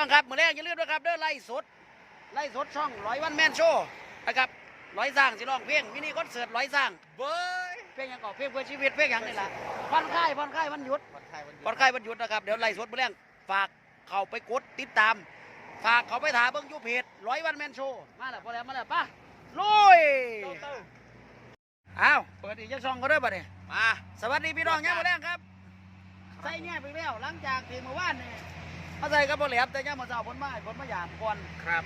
น้องครับมือแรกอย่าลืมนะครับเด้อไล่สดไล่สดช่องร้อยวันแมนโชว์นะครับร้อยสร้างสิร้องเพลงมินิคอนเสิร์ตร้อยสร้างเบ้ยเพลงหยังก่อเพลงเพื่อชีวิตเพลงหยังนี่ล่ะผ่อนคลายผ่อนคลายวันหยุดวันไทยวันหยุดผ่อนคลายวันหยุดนะครับเดี๋ยวไล่สดมือแรกฝากเข้าไปกดติดตาม ฝากเขาไปถามเบิ้งอยูเพจร้อยวันแมนโชว์มาแล้วพอแล้วมาแล้วไป่ะลุยเต้าเต้าอ้าวเปิดอีกจะช่องก็ได้ป่ะเนี่ยมาสวัสดีพี่น้องย่ามมือแรกครับใส่เนี่ยไปแล้วหลังจากที่เมื่อวานนี่ มาใส่กระเป๋าแหลมแต่ย่ามมาเจ้าผลไม้ผลมะยามก่อนครับ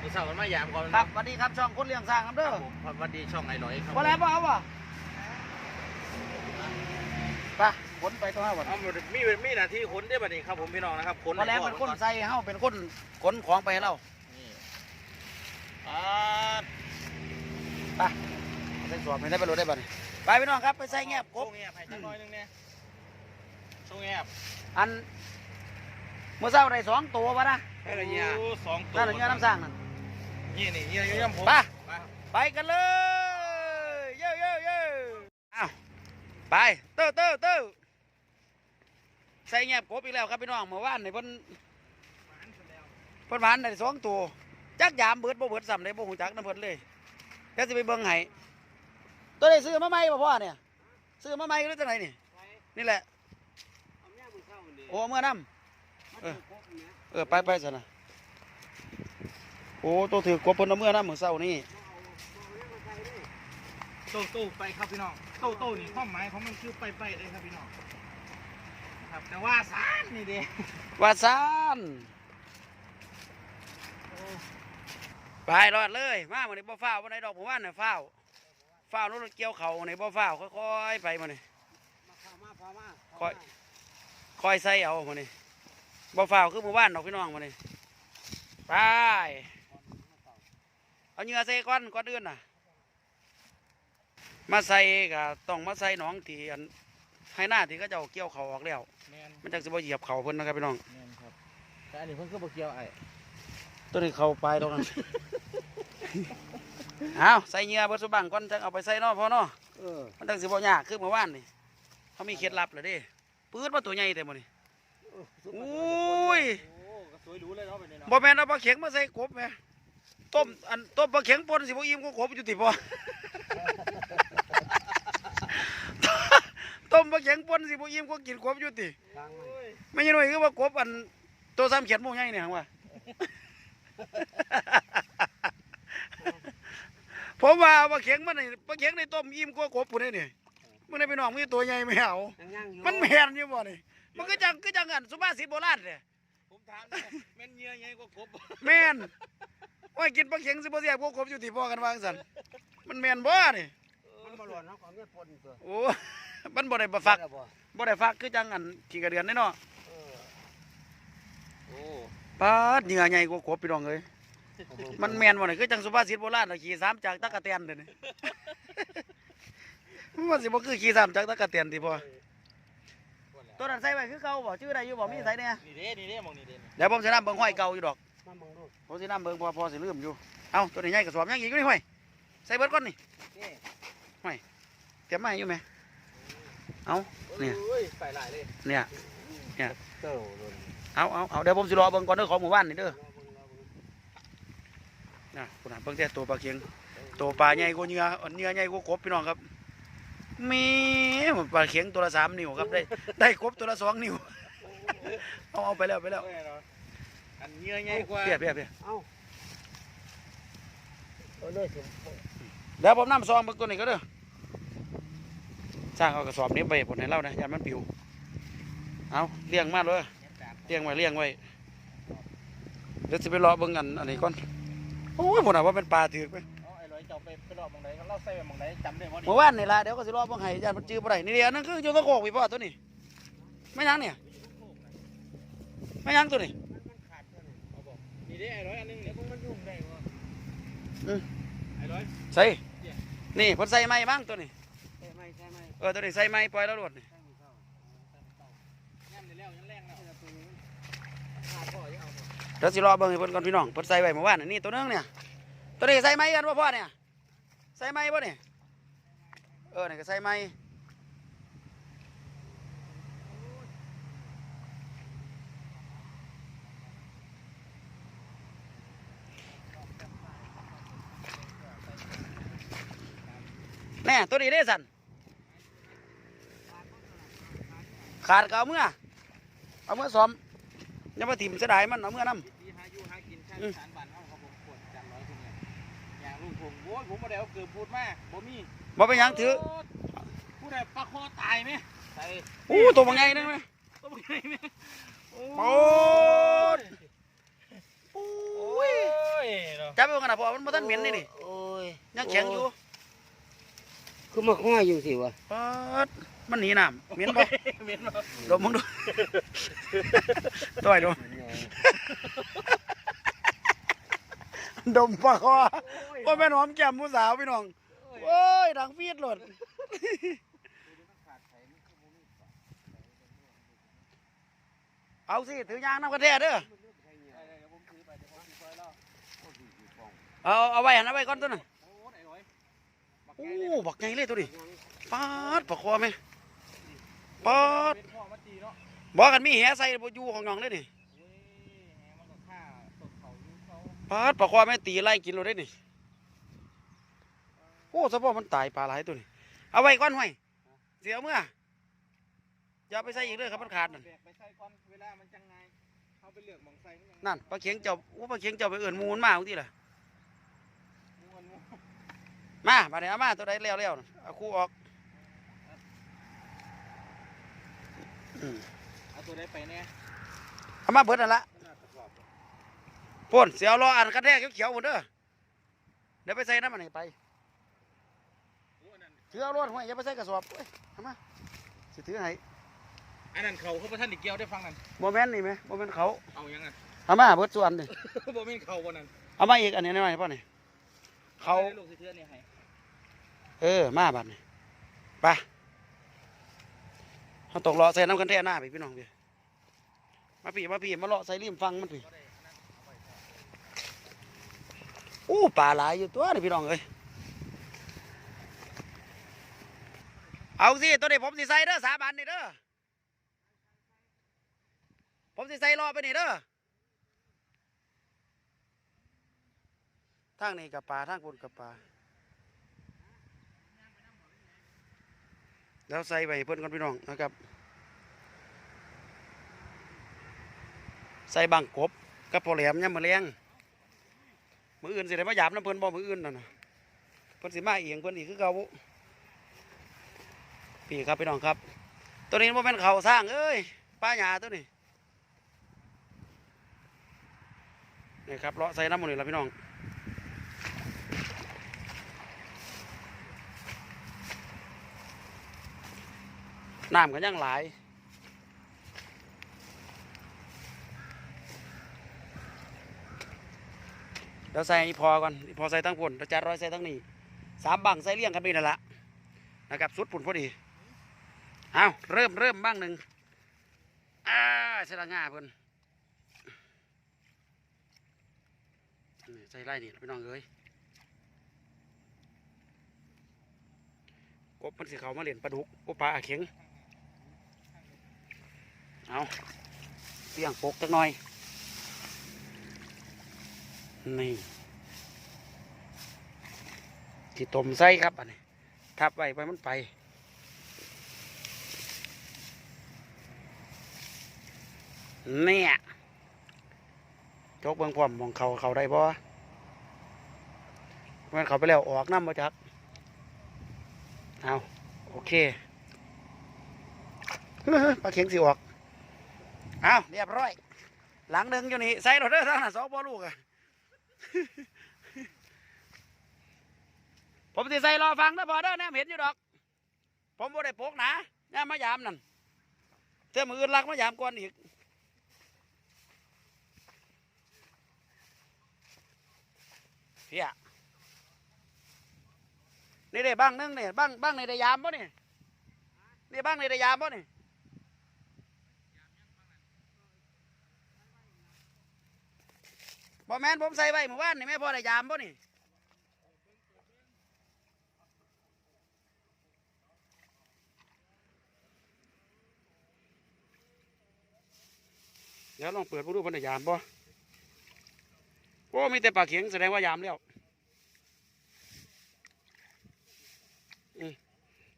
มีสาวกันมายามก่อนครับสวัสดีครับช่องคนเลี้ยงสร้างครับคเด้รัอบผมสวัสดีช่องไอ้ร้อยครับพอแล้วบ่เอาบ่ไปขนไปตัวห้าวันเอามีมีหน้าที่ขนได้บัดนี้ครับผมพี่น้องนะครับขนพอแล้วเป็นคนใส่เฮาเป็นคนขนของไปให้เรานี่อ่าไปเอาใส่สอบให้ได้ไปรถได้บ่นี่ไปพี่น้องครับไปใส่แงบกโซ่บเงียบให้จังน้อยนึงเนี่ยโซ่เงียบอันเมื่อเช้าได้สองตัววะนะให้ละเงียสองตัวนั่นน่ะเงี้ยน้ำสร้างนั่นนี่นี่เงียอยู่ย่ำผมไปไปไปกันเลยเย้เย้เย้อ้าวไปเต้อเต้อเต้อใส่แงบกบอีกแล้วครับพี่น้องเมื่อวานนี่เพิ่นเพิ่นหวานได้สองตัวจักยามเบิดบ่เบิดซ้ำเลยบ่หูจักน้ำเพิ่นเลยเดี๋ยวสิไปเบิ่งให้ตัวได้ซื้อมาใหม่บ่พ่อเนี่ยซื้อมาใหม่หรือจังไดนี่นี่แหละโอ้เมื่อน้ำ เออเออไปไปซะนะโอ้ตัวถือกบเพิ่นเอาเมื่อน้ำมื้อเช้านี่โต้โต้ไปครับพี่น้องโต้โต้นี่ความหมายของมันคือไปไปเลยครับพี่น้องครับแต่ว่าสารนี่เด้วาซานไปรอดเลยมาวันนี้บ่ฟ้าววันไหนดอกผมว่าเนี่ยฟ้าวฟ้าวรถเกี่ยวเขาในบ่ฟ้าวค่อยๆไปมาเนี่ค่อยค่อยใส่เอามาเนี่ บ่ฟ้าวคือหมู่บ้านดอกพี่น้องมาเนี่ไปเอาเหงื่อใส่ก้อนก้อนอื่นน่ะ มาใส่ก็ต้องมาใส่หนองที่อันให้หน้าที่เขาเจ้าเกี่ยวเขาออกแล้ว แมนมันจังสิบ่เหยียบเขาเพิ่นนะครับพี่น้อง แมนครับ แต่อันนี้เพิ่นคือบ่เกี่ยวไอ้ตัวนี้เข้าไปตรงนั้น เอาใส่เหงื่อเบิดสุบังก่อนจังเอาไปใส่เนาะพ่อเนาะเออมันจังสิบ่ยากคือเมื่อวานนี่เขามีเคล็ดลับเลยเด้ปื๊ดมาตัวใหญ่แต่หมดนี่ อุ้ยโอ้ก็สวยหรูเลยเนาะไปเนี่ยเนาะบ่แม่นเอาปลาเข็งมาใส่กบแหม่ต้มอันต้มปลาเข็งป่นสิบ่อิ่มก็กบอยู่ติบ่ต้มปลาเข็งป่นสิบ่อิ่มก็กินกบอยู่ติโอ้ยไม่ใช่หน่อยคือว่ากบอันตัวซ้ำเขียนโมงใหญ่เนี่ยว่าผมว่าปลาเข็งมันนี่ปลาเข็งในต้มอิ่มกว่ากบปุ่นนี่นี่มึงได้ไปน้องมีตัวใหญ่ไม่เอามันแม่นอยู่บ่นี่ มันก็จังก็จังอันสุภาษิตโบราณเนี่ยผมถามเนี่ยแม่นเหยื่อไงก็ครบแม่นว่ากินปลาเข็งสิบ่เสียบกว่ากบอยู่ที่พ่อกันว่าจังซั่นมันแม่นบ่นี่มันบ่หลวนเนาะของเงี้ยปนตัวโอ้มันบ่ได้บ่ฟักได้บ่บ่ได้ฟักคือจังอันขี้กระเดือนนี่เนาะเออโอ้ปาดเหงื่อใหญ่กว่ากบพี่น้องเอ้ยมันแมนบ่นี่คือจังสุภาษิตโบราณน่ะขี่สามจากตะกะเตียนเด้อนี่มันสิบ่คือขี่สามจากตะกะเตียนติพ่อ ตัวนั้นใส่ไว้คือเก่าบ่ชื่อใดอยู่บ่มีใส่เนี่ยนี่เด้นี่เด้มองนี่เด้นี่เดี๋ยวผมสินำเบิ่งห้อยเก่าอยู่ดอกมาบังดูผมสินำเบิ่งเพอพอสิลืมอยู่เอ้าตัวนี้ใหญ่กระสอบยังอีกอยู่นี่ห้อยใส่เบิดก่อนนี่นี่เตรียมมาให้อยู่ไหมเอ้าเนี่ยโอ้ยใส่หลายเลยเนี่ยเต้าโดนเอาเอาเอาเดี๋ยวผมสิรอเบิ่งก่อนเด้อของหมู่บ้านนี่เด้อนะคุณน่ะเบิ่งแต่ตัวปลาเคียงตัวปลาใหญ่กว่าเหงื่ออันเหงื่อใหญ่กว่ากบพี่น้องครับ มีปลาเคียงตัวละสามนิ้วครับได้ได้กบตัวละสองนิ้วเอาเอาไปแล้วไปแล้วโอ้ยเนาะอันเหยื่อใหญ่กว่าเปียเปียเปียเอ้าเอาเลยสิเดี๋ยวผมนำซองเบิกตัวนี้ก็เด้อสร้างเอากระสอบนี้ไปผลให้เรานะอย่ามันปิวเอาเลี้ยงมาเลยเลี้ยงไว้เลี้ยงไว้เดี๋ยวจะไปรอเบิ่งกันอันนี้ก่อนโอ้ยผมน่ะว่าเป็นปลาถือกไปเอา ไอ้ร้อยเจ้าไปไปรอบมองไหนเขาเล่าใส่ไปมองไหนจำได้บ่นี่เมื่อวานนี่ล่ะเดี๋ยวก็สิรอเบิ่งให้อย่ามันจื้อบ่ได้นี่เดียวนั่นคืออยู่กับโคกพี่พ่อตัวนี้ไม่ยังเนี่ยไม่ยังตัวนี้เอาบอกนี่เด้ไอ้ร้อยอันหนึงเนี่ยมันยุ่งได้บ่ไอ้ร้อยใส่นี่เพิ่นใส่ไม้บ้างตัวนี้ใช่ไหมใช่ไหมเออตัวนี้ใส่ไม้ปล่อยแล้วโลดนี่ใช่ไหมเข้าย่ำได้แล้วยังแรงแล้วตัวนี้ขาดพ่อยังเอาบ่เดี๋ยวสิรอเบิ่งให้เพิ่นก่อนพี่น้องเพิ่นใส่ไว้เมื่อวานอันนี้ตัวนึงเนี่ยตัวนี้ใส่ไม้กันบ่พ่อเนี่ย ใส่ไม้ป่ะเนี่ยเออนี่ก็ใส่ไม้แน่ตัวนี้ได้สันขาดก็เอาเมื่อ เอาเมื่อซ้อมยังมาถิ่มเสียดายมันเอาเมื่อน้ำ ผมโอ้ยผมบ่ได้เอาเกือบพูดมาบ่มีำบ่เป็นหยังถือผู้ใดปลาคอตายไหมใส่อู้ตัวบางไงนึงไหมตัวใหญ่ไหมโอ้โอ้ยโอ้ยเนาะจับไปกันนะพ่อมันบ่ทันเหม็นนี่นี่โอ้ยยังแข็งอยู่คือมาห้อยอยู่สิวะปาดมันหนีน้ำเหม็นบ่เหม็นบ่ดมมึงดู ต่อยดม ดมปากคอก็แม่นหอมแก้มผู้สาวพี่น้องโอ้ยดังฟีดหลดเอาสิ ถือยางน้ำกระแทกเด้อเอาเอาไว้หันเอาไว้ก่อนตัวน่ะโอ้ไหนร้อยบักโอ้ใหญ่เลยบักไงเลยตัวนี้ปาดปากคอไหมปาดเป็นพ่อมาตีเนาะบอกกันมีแหใส่บ่อยู่ของน้องเลยนี่ เว้ยแหมันก็ฆ่าตกเขา อยู่เขาปาดปลาควายไม่ตีไล่กินเราได้นี่โอ้สะโพกมันตายปลาหลายตัวนี่เอาไว้ก้อนห้วยเสียเมื่ออย่าไปใส่อีกเลยครับมันขาดนั่นแบกไปใส่ก่อนเวลามันจังไงเขาไปเลือกหมองใส่มันยังไงนั่นปลาเข็งเจ้าโอ้ปลาเข็งเจ้าไปเอื่นหมูมันมาเอาที่ล่ะม่วนม่วนมามาเดี๋ยวเอามาตัวใดเลี้ยวเลี้ยวน่ะเอาคู่ออกอืมเอาตัวได้ไปแน่เอามาเบิดนั่นละ มันน่าจะกรอบ พ่นเสียวรออันกระแทกเขียวๆหมดเด้อเดี๋ยวไปใส่น้ำมันนี่ไปโอ้อันนั้นถือเอารถห้วยอย่าไปใส่กระสอบเอ้ยเอามาสิถือให้อันนั้นเขาเขาประท่านอีกเกี่ยวได้ฟังนั่นโมเมนต์นี่ไหมโมเมนต์เขาเอายังไงเอามาเบิดส่วนนี่บ่แม่นเขาบ่นั่นเอามาอีกอันนี้หน่อยพ่อนี่เขาอให้ลูกสิเทื่อนี่ให้เออมาบัดนี่ไปเขาตกเลาะใส่น้ำกันแท่หน้าไปพี่น้องพี่มาพี่มาพี่มาเลาะใส่ริมฟังมันพี่ บ่ได้อันนั้นเอาไปใส่ อ้ปลาหลายอยู่ตัวนี่พี่น้องเอ้ยเอาสิตัวนี้ผมสิใส่เด้อสาบานนี่เด้อผมสิใส่เลาะไปนี่เด้อทางนี้กับปลาทางบนกับปลาแล้วใส่ไปเพิ่อนก่อนพี่น้องนะครับ ใส่บังกบกับพอแหลมยำมะเลียง มืออื่นสิได้มาหยาบน้ำเพิ่นบ่มืออื่นนั่นนะเพิ่นสิมาเอียงเพิ่นอีกคือเก่าพี่ครับพี่น้องครับ ตัวนี้บ่แม่นเขาสร้างเอ้ยป้าหญ้าตัวนี้นี่ครับเลาะใส่น้ำมันนี่ล่ะพี่น้องน้ำก็ยังหลาย เดี๋ยวใส่อีพอก่อนอีพอใส่ทั้งผลเราจะร้อยใส่ทั้งนี้สามบังใส่เลี่ยงกันไปนั่นแหละนะครับสุดผุนพอดีเอาเริ่มเริ่มบ้างหนึ่งอ่าใส่ละง่าเพิ่นใส่ไล่นี่พี่น้องเอ้ยกบมันสิเขามาเล่นปลาดุกกบปลาเข็งเอาเลี่ยงปกจักหน่อย นี่ที่ต้มไส้ครับอันนี้ทับไว้ไปมันไปเนี่ยจกเบิ่งพร้อมมองเขาเขาได้บ่มันเขาไปแล้วออกน้ำมาจัก เอาโอเคปลาเข็งสิออก เอาเรียบร้อย หลังหนึ่งอยู่นี่ใส่รถเด้อทางนั้นสองบ่ลูกอะ ผมสิใส่รอฟังนะพอเด้อแนมเห็นอยู่ดอก ผมบ่ได้โปกหนะแนมมายามนั่นเจ้ามืออื่นรักมายามก่อนอีกเพียนี่ได้บ้างนึงเนี่ยบ้างบ้างในได้ยามบ่นี่ยนี่บ้างในได้ยามบ่นี่ย บ่แม่นผมใส่ไว้เมื่อวานนี่แม่พอได้ยามบ่นี่เดี๋ยวลองเปิดผู้ดูพันธยามบ่โอ้มีแต่ปลาเข็งแสดงว่ายามแล้ว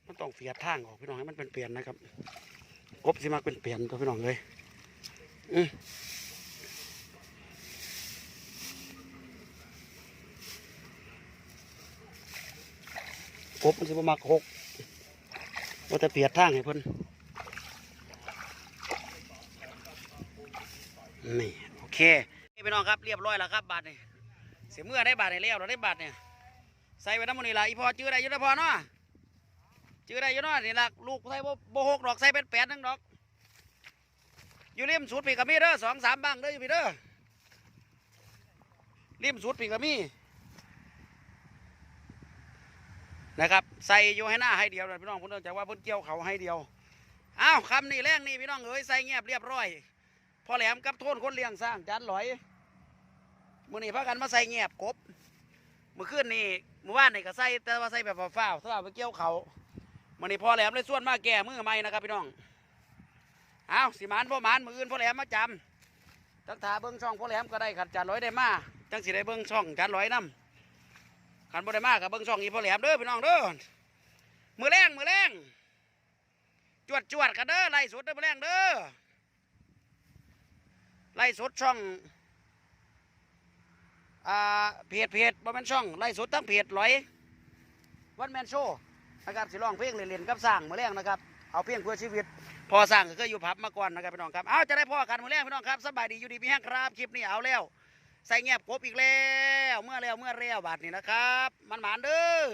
มันต้องเฟียดทางออกพี่น้องให้มันเป็นเปลี่ยนนะครับกบสิมักเป็นเปลี่ยนตัวพี่น้องเลยอื กบมันสิบมักหกว่าแต่เปียนทางให้เพิ่นนี่โอเคนี่พี่น้องครับเรียบร้อยแล้วครับบาทนี่เสียเมื่อได้บาทนี่แล้วเราได้บาทเนี่ยใส่ไว้น้ำมันนี่ละอีพอจื้อได้ยุ่นะพอเนาะจื้อได้ยู่เนาะนี่ละลูกใส่บ่บ่หกดอกใส่เป็นแปดนึงดอกอยู่ริมสุดปีกกมีเด้อสองสามบังเด้ออยู่พี่เด้อริมสุดปีกกมี นะครับ ใส่อยู่ให้หน้าให้เดียวนะพี่น้องผมเนื่องจากว่าเพิ่นเกี่ยวเขาให้เดียวอ้าวคำนี้แรงนี่พี่น้องเอ้ยใส่เงียบเรียบร้อย พอแหลมกับโทนคนเลี้ยงสร้างจานหลอยมื้อนี้พากันมาใส่เงียบกบเมื่อคืนนี่เมื่อวานนี่ก็ใส่แต่ว่าใส่แบบฟ้าวๆสำหรับไปเกี่ยวเขามันนี่พอแหลมเลยส่วนมาแก่มือใหม่นะครับพี่น้องเอาสิหมานพ่อมานมืออื่นพ่อแหลมมาจำจังถาเบิ้งช่องพ่อแหลมก็ได้ขัดจานร้อยได้มาจังสิได้เบิ้งช่องจานร้อยนำ ขันบ่ได้มากับเบิ้งช่องอีพ่อแหลมเด้อพี่น้องเด้อมือแรงมือแรงจวดจวดกันเด้อไล่สดเด้อมือแรงเด้อไล่สดช่องอ่าเพจเพจบ่แม่นช่องไล่สดทั้งเพจร้อยวันแมนโชว์นะครับสิร้องเพลงเล่นๆกับสร้างมือแรงนะครับเอาเพลงเพื่อชีวิต พอสร้างก็เคยอยู่พับมาก่อนนะครับพี่น้องครับเอาจะได้พ่อกันมือแรงพี่น้องครับสบายดีอยู่ดีพี่แห้งครับคลิปนี้เอาแล้ว ใส่เงียบกบอีกแล้ว เมื่อแล้วเมื่อแล้วบาทนี่นะครับ มันหมานเด้อ